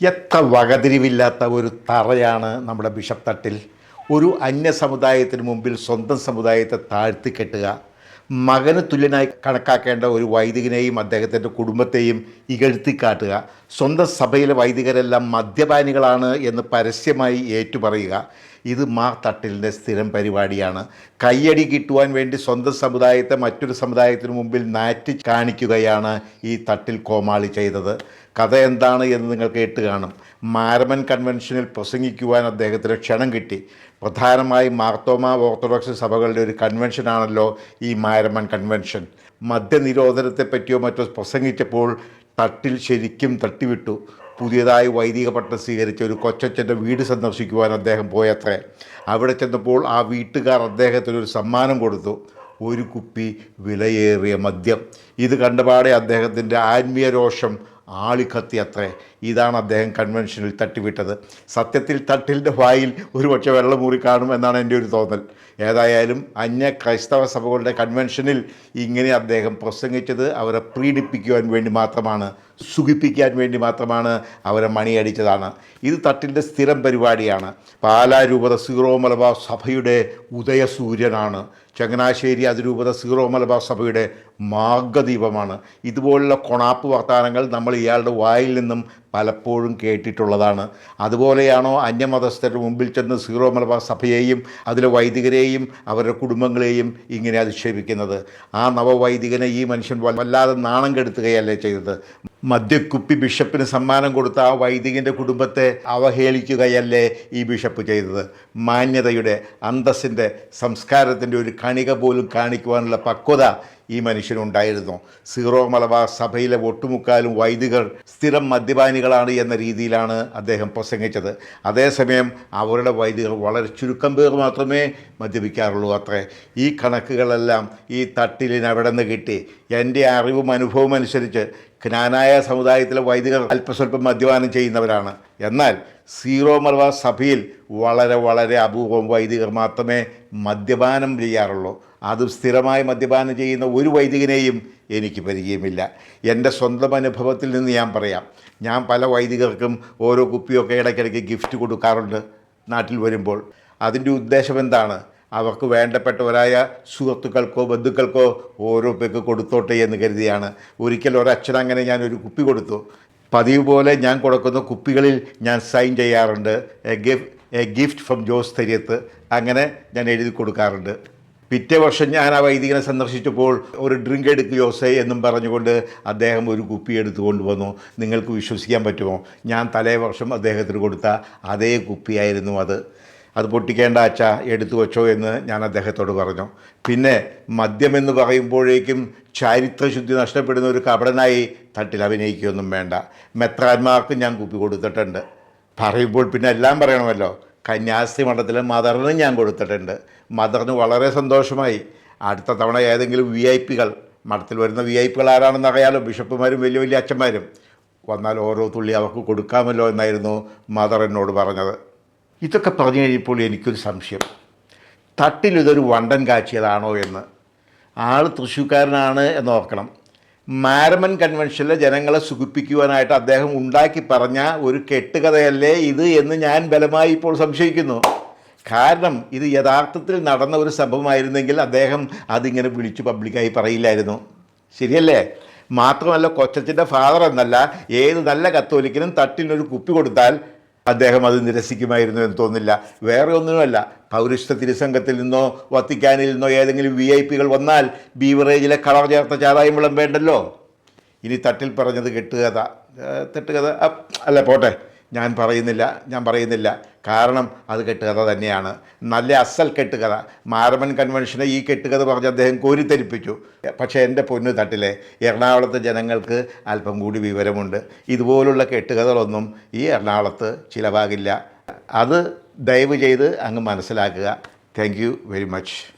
എത്ര വകതിരിവില്ലാത്ത ഒരു തറയാണ് നമ്മുടെ ബിഷപ്പ് തട്ടിൽ. ഒരു അന്യ സമുദായത്തിന് മുമ്പിൽ സ്വന്തം സമുദായത്തെ താഴ്ത്തി കെട്ടുക. മകന് തുല്യനായി കണക്കാക്കേണ്ട ഒരു വൈദികനെയും അദ്ദേഹത്തിന്റെ കുടുംബത്തെയും ഇകഴ്ത്തിക്കാട്ടുക സ്വന്തം സഭയിലെ വൈദികരെല്ലാം മദ്യപാനികളാണ് എന്ന് പരസ്യമായി ഏറ്റുപറയുക. ഇത് മാ തട്ടിലിന്റെ സ്ഥിരം പരിപാടിയാണ്. കയ്യടി കിട്ടുവാൻ വേണ്ടി സ്വന്തം സമുദായത്തെ മറ്റൊരു സമുദായത്തിന് മുമ്പിൽ നാറ്റി കാണിക്കുകയാണ് ഈ തട്ടിൽ കോമാളി ചെയ്തത്. കഥ എന്താണ് എന്ന് നിങ്ങൾ കേട്ട് കാണും. മാരമൻ കൺവെൻഷനിൽ പ്രസംഗിക്കുവാൻ അദ്ദേഹത്തിന് ക്ഷണം കിട്ടി. പ്രധാനമായും മാർത്തോമ ഓർത്തഡോക്സ് സഭകളുടെ ഒരു കൺവെൻഷനാണല്ലോ ഈ മാരമൻ കൺവെൻഷൻ. മദ്യനിരോധനത്തെ പറ്റിയോ മറ്റോ പ്രസംഗിച്ചപ്പോൾ തട്ടിൽ ശരിക്കും തട്ടിവിട്ടു. പുതിയതായി വൈദിക പട്ടം സ്വീകരിച്ച ഒരു കൊച്ചച്ഛന്റെ വീട് സന്ദർശിക്കുവാൻ അദ്ദേഹം പോയത്രേ. അവിടെ ചെന്നപ്പോൾ ആ വീട്ടുകാർ അദ്ദേഹത്തിന് ഒരു സമ്മാനം കൊടുത്തു. ഒരു കുപ്പി വിലയേറിയ മദ്യം. ഇത് കണ്ടപാടെ അദ്ദേഹത്തിന്റെ ആത്മീയ രോഷം ആളിക്കത്തി അത്രേ ഇതാണ് അദ്ദേഹം കൺവെൻഷനിൽ തട്ടിവിട്ടത്. സത്യത്തിൽ തട്ടിലിന്റെ വായിൽ ഒരുപക്ഷെ വെള്ളമൂറി കാണും എന്നാണ് എന്റെ ഒരു തോന്നൽ. ഏതായാലും അന്യ ക്രൈസ്തവ സഭകളുടെ കൺവെൻഷനിൽ ഇങ്ങനെ അദ്ദേഹം പ്രസംഗിച്ചത് അവരെ പ്രീഡിപ്പിക്കുവാൻ വേണ്ടി മാത്രമാണ് സുഖിപ്പിക്കാൻ വേണ്ടി മാത്രമാണ് അവരെ മണിയടിച്ചതാണ്. ഇത് തട്ടിന്റെ സ്ഥിരം പരിപാടിയാണ്. പാലാരൂപത സീറോ മലബാർ സഭയുടെ ഉദയസൂര്യനാണ്. ചങ്ങനാശ്ശേരി അതിരൂപത സീറോ മലബാർ സഭയുടെ മാർഗദീപമാണ്. ഇതുപോലുള്ള കൊണാപ്പ് വർത്തമാനങ്ങൾ നമ്മൾ ഇയാളുടെ വായിൽ നിന്നും പലപ്പോഴും കേട്ടിട്ടുള്ളതാണ്. അതുപോലെയാണോ അന്യമതസ്ഥരുടെ മുമ്പിൽ ചെന്ന് സീറോ മലബാർ സഭയെയും അതിലെ വൈദികരെയും അവരുടെ കുടുംബങ്ങളെയും ഇങ്ങനെ അധിക്ഷേപിക്കുന്നത്? ആ നവവൈദികനെ ഈ മനുഷ്യൻ വല്ലാതെ നാണം കെടുത്തുകയല്ലേ ചെയ്തത്? മദ്യക്കുപ്പി ബിഷപ്പിന് സമ്മാനം കൊടുത്ത ആ വൈദികന്റെ കുടുംബത്തെ അവഹേളിക്കുകയല്ലേ ഈ ബിഷപ്പ് ചെയ്തത്? മാന്യതയുടെ അന്തസ്സിന്റെ സംസ്കാരത്തിന്റെ ഒരു കണിക പോലും കാണിക്കുവാനുള്ള പക്വത ഈ മനുഷ്യനുണ്ടായിരുന്നു. സീറോ മലബാർ സഭയിലെ ഒട്ടുമുക്കാലും വൈദികർ സ്ഥിരം മദ്യപാനികളാണ് എന്ന രീതിയിലാണ് അദ്ദേഹം പ്രസംഗിച്ചത്. അതേസമയം അവരുടെ വൈദികർ വളരെ ചുരുക്കം പേർ മാത്രമേ മദ്യപിക്കാറുള്ളൂ അത്രേ. ഈ കണക്കുകളെല്ലാം ഈ തട്ടിലിന് അവിടെ നിന്ന് കിട്ടി. എന്റെ അറിവും അനുഭവവും അനുസരിച്ച് ജ്ഞാനായ സമുദായത്തിലെ വൈദികർ അല്പസ്വല്പം മദ്യപാനം ചെയ്യുന്നവരാണ്. എന്നാൽ സീറോ മലബാർ സഭയിൽ വളരെ വളരെ അപൂർവം വൈദികർ മാത്രമേ മദ്യപാനം ചെയ്യാറുള്ളൂ. അതും സ്ഥിരമായി മദ്യപാനം ചെയ്യുന്ന ഒരു വൈദികനെയും എനിക്ക് പരിചയമില്ല. എന്റെ സ്വന്തം അനുഭവത്തിൽ നിന്ന് ഞാൻ പറയാം. ഞാൻ പല വൈദികർക്കും ഓരോ കുപ്പിയൊക്കെ ഇടയ്ക്കിടയ്ക്ക് ഗിഫ്റ്റ് കൊടുക്കാറുണ്ട് നാട്ടിൽ വരുമ്പോൾ. അതിന്റെ ഉദ്ദേശം എന്താണ്? അവർക്ക് വേണ്ടപ്പെട്ടവരായ സുഹൃത്തുക്കൾക്കോ ബന്ധുക്കൾക്കോ ഓരോ പേക്ക് കൊടുത്തോട്ടെ എന്ന് കരുതിയാണ്. ഒരിക്കൽ ഒരച്ഛൻ അങ്ങനെ ഞാൻ ഒരു കുപ്പി കൊടുത്തു. പതിവ് പോലെ ഞാൻ കൊടുക്കുന്ന കുപ്പികളിൽ ഞാൻ സൈൻ ചെയ്യാറുണ്ട്. A gift a gift from Jose Theriyath. അങ്ങനെ ഞാൻ എഴുതി കൊടുക്കാറുണ്ട്. പിറ്റേ വർഷം ഞാൻ ആ വൈദികനെ സന്ദർശിച്ചപ്പോൾ ഒരു ഡ്രിങ്ക് എടുക്ക് ജോസേ എന്നും പറഞ്ഞുകൊണ്ട് അദ്ദേഹം ഒരു കുപ്പി എടുത്തു കൊണ്ടുവന്നു. നിങ്ങൾക്ക് വിശ്വസിക്കാൻ പറ്റുമോ? ഞാൻ തലേ വർഷം അദ്ദേഹത്തിന് കൊടുത്ത അതേ കുപ്പിയായിരുന്നു അത്. അത് പൊട്ടിക്കേണ്ട അച്ഛ എടുത്തു വച്ചോ എന്ന് ഞാൻ അദ്ദേഹത്തോട് പറഞ്ഞു. പിന്നെ മദ്യമെന്ന് പറയുമ്പോഴേക്കും ചാരിത്രശുദ്ധി നഷ്ടപ്പെടുന്ന ഒരു കപടനായി തട്ടിൽ അഭിനയിക്കുകയൊന്നും വേണ്ട. മെത്രാന്മാർക്ക് ഞാൻ കുപ്പി കൊടുത്തിട്ടുണ്ട്. പറയുമ്പോൾ പിന്നെ എല്ലാം പറയണമല്ലോ. കന്യാസ്ത്രീ മഠത്തിലെ മദറിന് ഞാൻ കൊടുത്തിട്ടുണ്ട്. മദറിന് വളരെ സന്തോഷമായി. അടുത്ത തവണ ഏതെങ്കിലും വി ഐ പികൾ മഠത്തിൽ വരുന്ന വി ഐ പികൾ ആരാണെന്ന് അറിയാലോ? ബിഷപ്പുമാരും വലിയ വലിയ അച്ഛന്മാരും. വന്നാൽ ഓരോ തുള്ളി അവർക്ക് കൊടുക്കാമല്ലോ എന്നായിരുന്നു മദർ എന്നോട് പറഞ്ഞത്. ഇതൊക്കെ പറഞ്ഞു കഴിഞ്ഞപ്പോൾ എനിക്കൊരു സംശയം. തട്ടിലിതൊരു വണ്ടൻ കാച്ചിയതാണോ എന്ന്. ആൾ തൃശ്ശൂക്കാരനാണ് എന്ന് ഓർക്കണം. മാരമൻ കൺവെൻഷനിലെ ജനങ്ങളെ സുഖിപ്പിക്കുവാനായിട്ട് അദ്ദേഹം ഉണ്ടാക്കി പറഞ്ഞ ഒരു കെട്ടുകഥയല്ലേ ഇത് എന്ന് ഞാൻ ബലമായി ഇപ്പോൾ സംശയിക്കുന്നു. കാരണം ഇത് യഥാർത്ഥത്തിൽ നടന്ന ഒരു സംഭവമായിരുന്നെങ്കിൽ അദ്ദേഹം അതിങ്ങനെ വിളിച്ചു പബ്ലിക്കായി പറയില്ലായിരുന്നു. ശരിയല്ലേ? മാത്രമല്ല കൊച്ചച്ഛന്റെ ഫാദർ എന്നല്ല ഏത് നല്ല കത്തോലിക്കനും തട്ടിനൊരു കുപ്പി കൊടുത്താൽ അദ്ദേഹം അത് നിരസിക്കുമായിരുന്നു എന്ന് തോന്നില്ല. വേറെ ഒന്നുമല്ല പൗരിഷ്ഠ തിരുസംഘത്തിൽ നിന്നോ വത്തിക്കാനിൽ നിന്നോ ഏതെങ്കിലും വി ഐ പികൾ വന്നാൽ ബീവറേജിലെ കളർ ചേർത്ത ചാതായം വെള്ളം വേണ്ടല്ലോ ഇനി തട്ടിൽ പറഞ്ഞത് കെട്ടുകഥ. തെട്ടുകഥ. അല്ല പോട്ടെ. ഞാൻ പറയുന്നില്ല. ഞാൻ പറയുന്നില്ല. കാരണം അത് കെട്ടുകഥ തന്നെയാണ്. നല്ല അസൽ കെട്ടുകഥ. മാരമൻ കൺവെൻഷനെ ഈ കെട്ടുകഥ പറഞ്ഞ് അദ്ദേഹം കോരിത്തരിപ്പിച്ചു. പക്ഷേ എന്റെ പൊന്നു തട്ടിലെ എറണാകുളത്തെ ജനങ്ങൾക്ക് അല്പം കൂടി വിവരമുണ്ട്. ഇതുപോലുള്ള കെട്ടുകഥകളൊന്നും ഈ എറണാകുളത്ത് ചിലവാകില്ല. അത് ദയവ് ചെയ്ത് അങ്ങ് മനസ്സിലാക്കുക. Thank very much